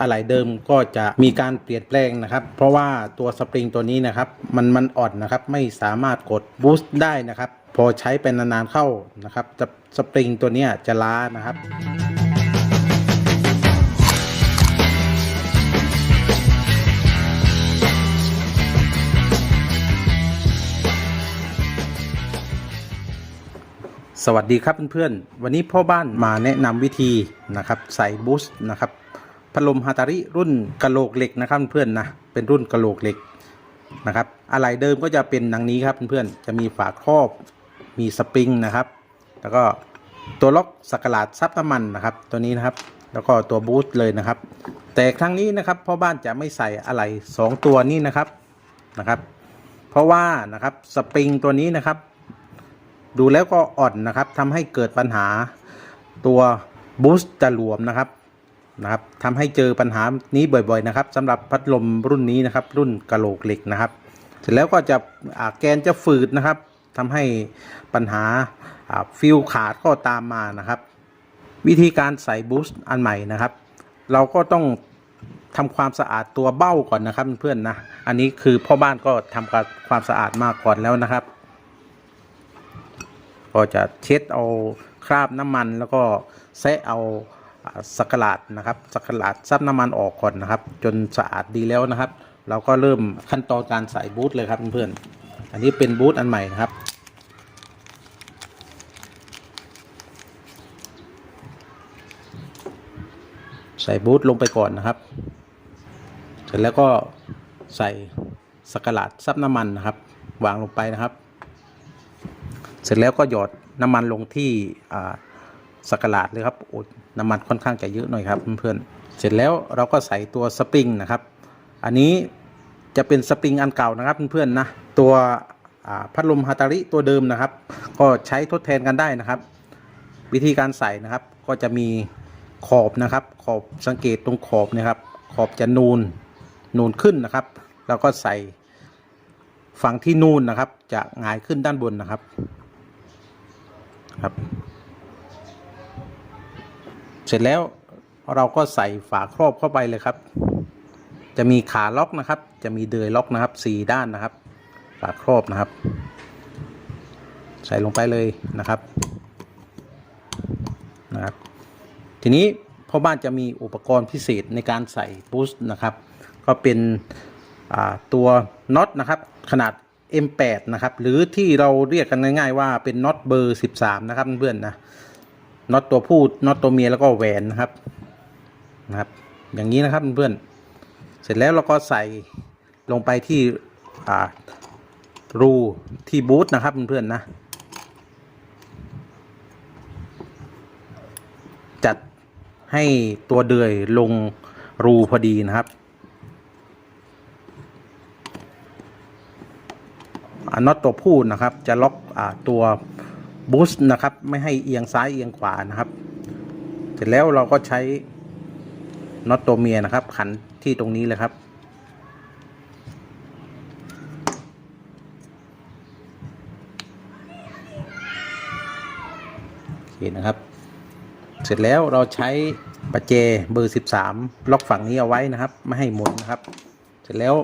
อะไหล่เดิมก็จะมีการเปลี่ยนแปลงนะครับ เพราะว่าตัวสปริงตัวนี้นะครับ มันมันอ่อนนะครับ ไม่สามารถกดบูสต์ได้นะครับ พอใช้เป็นนานๆเข้านะครับจะสปริงตัวนี้จะล้านะครับสวัสดีครับเพื่อนๆ วันนี้พ่อบ้านมาแนะนำวิธีนะครับใส่บูสต์นะครับ พัดลมฮาตาริรุ่นกะโหลกเหล็กนะครับเพื่อนนะเป็นรุ่นกะโหลกเหล็กนะครับอะไหล่เดิมก็จะเป็นดังนี้ครับเพื่อนๆจะมีฝาครอบมีสปริงนะครับ แล้วก็ตัวล็อกสกหลาดซับน้ำมันนะครับ ตัวนี้นะครับ แล้วก็ตัวบูสต์เลยนะครับ แต่ครั้งนี้นะครับพ่อบ้านจะไม่ใส่อะไหล่สองตัวนี้นะครับนะครับ เพราะว่านะครับสปริงตัวนี้นะครับ ดูแล้วก็อ่อนนะครับทำให้เกิดปัญหาตัวบูสต์จะหลวมนะครับ นะครับทำให้เจอปัญหานี้บ่อยๆนะครับสำหรับพัดลมรุ่นนี้นะครับ รุ่นกะโหลกเหล็กนะครับ เสร็จแล้วก็จะแกนจะฝืดนะครับทำให้ปัญหาฟิลขาดก็ตามมานะครับ วิธีการใส่บูสต์อันใหม่นะครับ เราก็ต้องทำความสะอาดตัวเบ้าก่อนนะครับเพื่อนนะอันนี้คือพ่อบ้านก็ทำความสะอาดมาก่อนแล้วนะครับ ก็จะเช็ดเอาคราบน้ำมันแล้วก็แซะเอา สกหลาดนะครับสกหลาดซับน้ำมันออกก่อนนะครับ จนสะอาดดีแล้วนะครับ เราก็เริ่มขั้นตอนการใส่บูทเลยครับเพื่อนๆอันนี้เป็นบูทอันใหม่นะครับใส่บูทลงไปก่อนนะครับ เสร็จแล้วก็ใส่สกหลาดซับน้ำมันนะครับ วางลงไปนะครับ เสร็จแล้วก็หยอดน้ำมันลงที่อ่า สกหลาดเลยครับโอ้น้ำมันค่อนข้างจะเยอะหน่อยครับเพื่อนๆเสร็จแล้วเราก็ใส่ตัวสปริงนะครับ อันนี้จะเป็นสปริงอันเก่านะครับเพื่อนๆนะตัวพัดลมฮาตาริตัวเดิมนะครับ ก็ใช้ทดแทนกันได้นะครับ วิธีการใส่นะครับก็จะมีขอบนะครับ ขอบสังเกตตรงขอบนะครับ ขอบจะนูนนูนขึ้นนะครับ แล้วก็ใส่ฝั่งที่นูนนะครับ จะหงายขึ้นด้านบนนะครับครับ เสร็จแล้วเราก็ใส่ฝาครอบเข้าไปเลยครับ จะมีขาล็อกนะครับ จะมีเดือยล็อกนะครับสี่ด้านนะครับ ฝาครอบนะครับ ใส่ลงไปเลยนะครับนะครับ ทีนี้พ่อบ้านจะมีอุปกรณ์พิเศษในการใส่บูสต์นะครับ ก็เป็นอ่าตัวน็อตนะครับขนาด M8 นะครับ หรือที่เราเรียกกันง่ายๆว่าเป็นน็อตเบอร์ 13 นะครับเพื่อนๆนะ น็อตตัวผู้น็อตตัวเมียแล้วก็แหวนนะครับนะครับ อย่างนี้นะครับเพื่อนเสร็จแล้วเราก็ใส่ลงไปที่อ่ารูที่บูทนะครับเพื่อนๆนะจัดให้ตัวเดือยลงรูพอดีนะครับอ่าน็อตตัวผู้นะครับ จะล็อกอาตัว บูสต์นะครับ ไม่ให้เอียงซ้ายเอียงขวานะครับ เสร็จแล้วเราก็ใช้น็อตตัวเมียนะครับ ขันที่ตรงนี้เลยครับ โอเคนะครับ เสร็จแล้วเราใช้ประแจเบอร์ 13 ล็อกฝั่งนี้เอาไว้นะครับ ไม่ให้หมุนนะครับ เสร็จแล้ว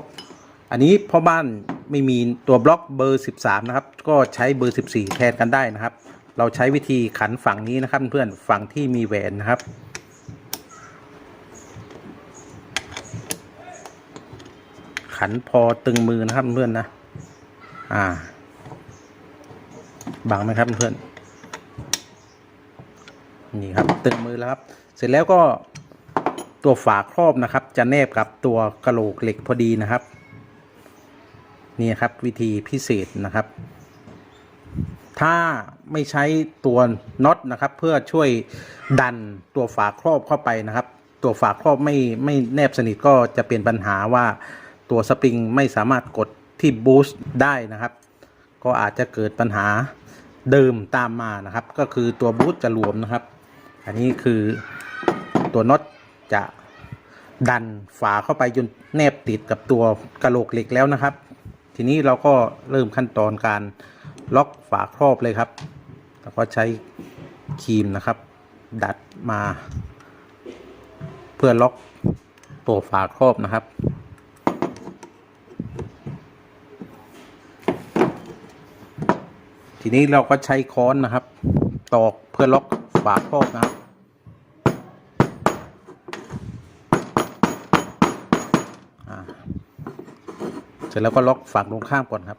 อันนี้พ่อบ้าน ไม่มีตัวบล็อกเบอร์ 13 นะครับ ก็ใช้เบอร์ 14 แทนกันได้นะครับ เราใช้วิธีขันฝั่งนี้นะครับเพื่อนฝั่งที่มีแหวนนะครับขันพอตึงมือนะครับเพื่อนนะ อ่า บังไหมครับเพื่อน นี่ครับตึงมือแล้วครับ เสร็จแล้วก็ตัวฝาครอบนะครับ จะแนบกับตัวกระโหลกเหล็กพอดีนะครับ นี่ครับวิธีพิเศษนะครับ ถ้าไม่ใช้ตัวน็อตนะครับ เพื่อช่วยดันตัวฝาครอบเข้าไปนะครับ ตัวฝาครอบไม่ไม่แนบสนิทก็จะเป็นปัญหาว่าตัวสปริงไม่สามารถกดที่บูสต์ได้นะครับ ก็อาจจะเกิดปัญหาเดิมตามมานะครับ ก็คือตัวบูสต์จะหลวมนะครับ อันนี้คือตัวน็อตจะดันฝาเข้าไปจนแนบติดกับตัวกระโหลกเหล็กแล้วนะครับ ทีนี้เราก็เริ่มขั้นตอนการล็อกฝาครอบเลยครับ แล้วก็ใช้ครีมนะครับ ดัดมา เพื่อล็อกตัวฝาครอบนะครับทีนี้เราก็ใช้ค้อนนะครับ ตอกเพื่อล็อกฝาครอบนะครับ อ่าเส ร็จแล้วก็ล็อกฝั่งตรงข้ามก่อนครับ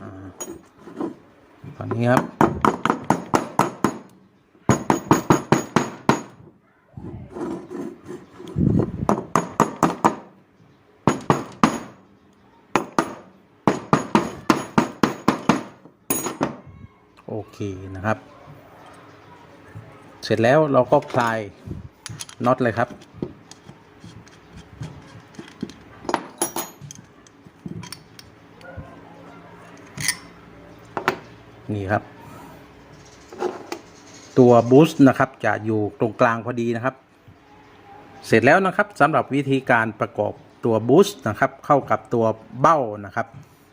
อ่าฝั่งนี้ครับ โอเคนะครับ เสร็จแล้วเราก็คลายน็อตเลยครับ นี่ครับ ตัวบูสต์นะครับจะอยู่ตรงกลางพอดีนะครับ เสร็จแล้วนะครับสำหรับวิธีการประกอบตัวบูสต์นะครับเข้ากับตัวเบ้านะครับ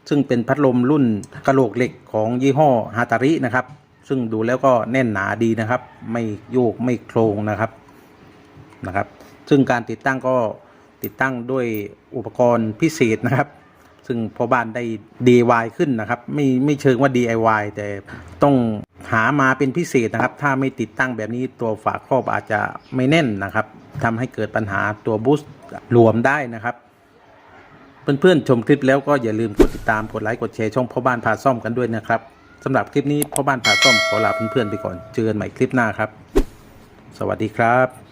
ซึ่งเป็นพัดลมรุ่นกระโหลกเหล็กของยี่ห้อฮาตารินะครับ ซึ่งดูแล้วก็แน่นหนาดีนะครับ ไม่โยกไม่โครงนะครับนะครับ ซึ่งการติดตั้งก็ติดตั้งด้วยอุปกรณ์พิเศษนะครับ ซึ่งพอบ้านได้ DIY ขึ้นนะครับ ไม่ไม่เชิงว่า DIY แต่ต้องหามาเป็นพิเศษนะครับ ถ้าไม่ติดตั้งแบบนี้ตัวฝาครอบอาจจะไม่แน่นนะครับทำให้เกิดปัญหาตัวบูสต์รวมได้นะครับเพื่อนๆชมคลิปแล้วก็อย่าลืมกดติดตามกดไลค์กดแชร์ช่องพ่อบ้านพาซ่อมกันด้วยนะครับ สำหรับคลิปนี้พ่อบ้านพาต้อมขอลาเพื่อนๆไปก่อน เจอกันใหม่คลิปหน้าครับ สวัสดีครับ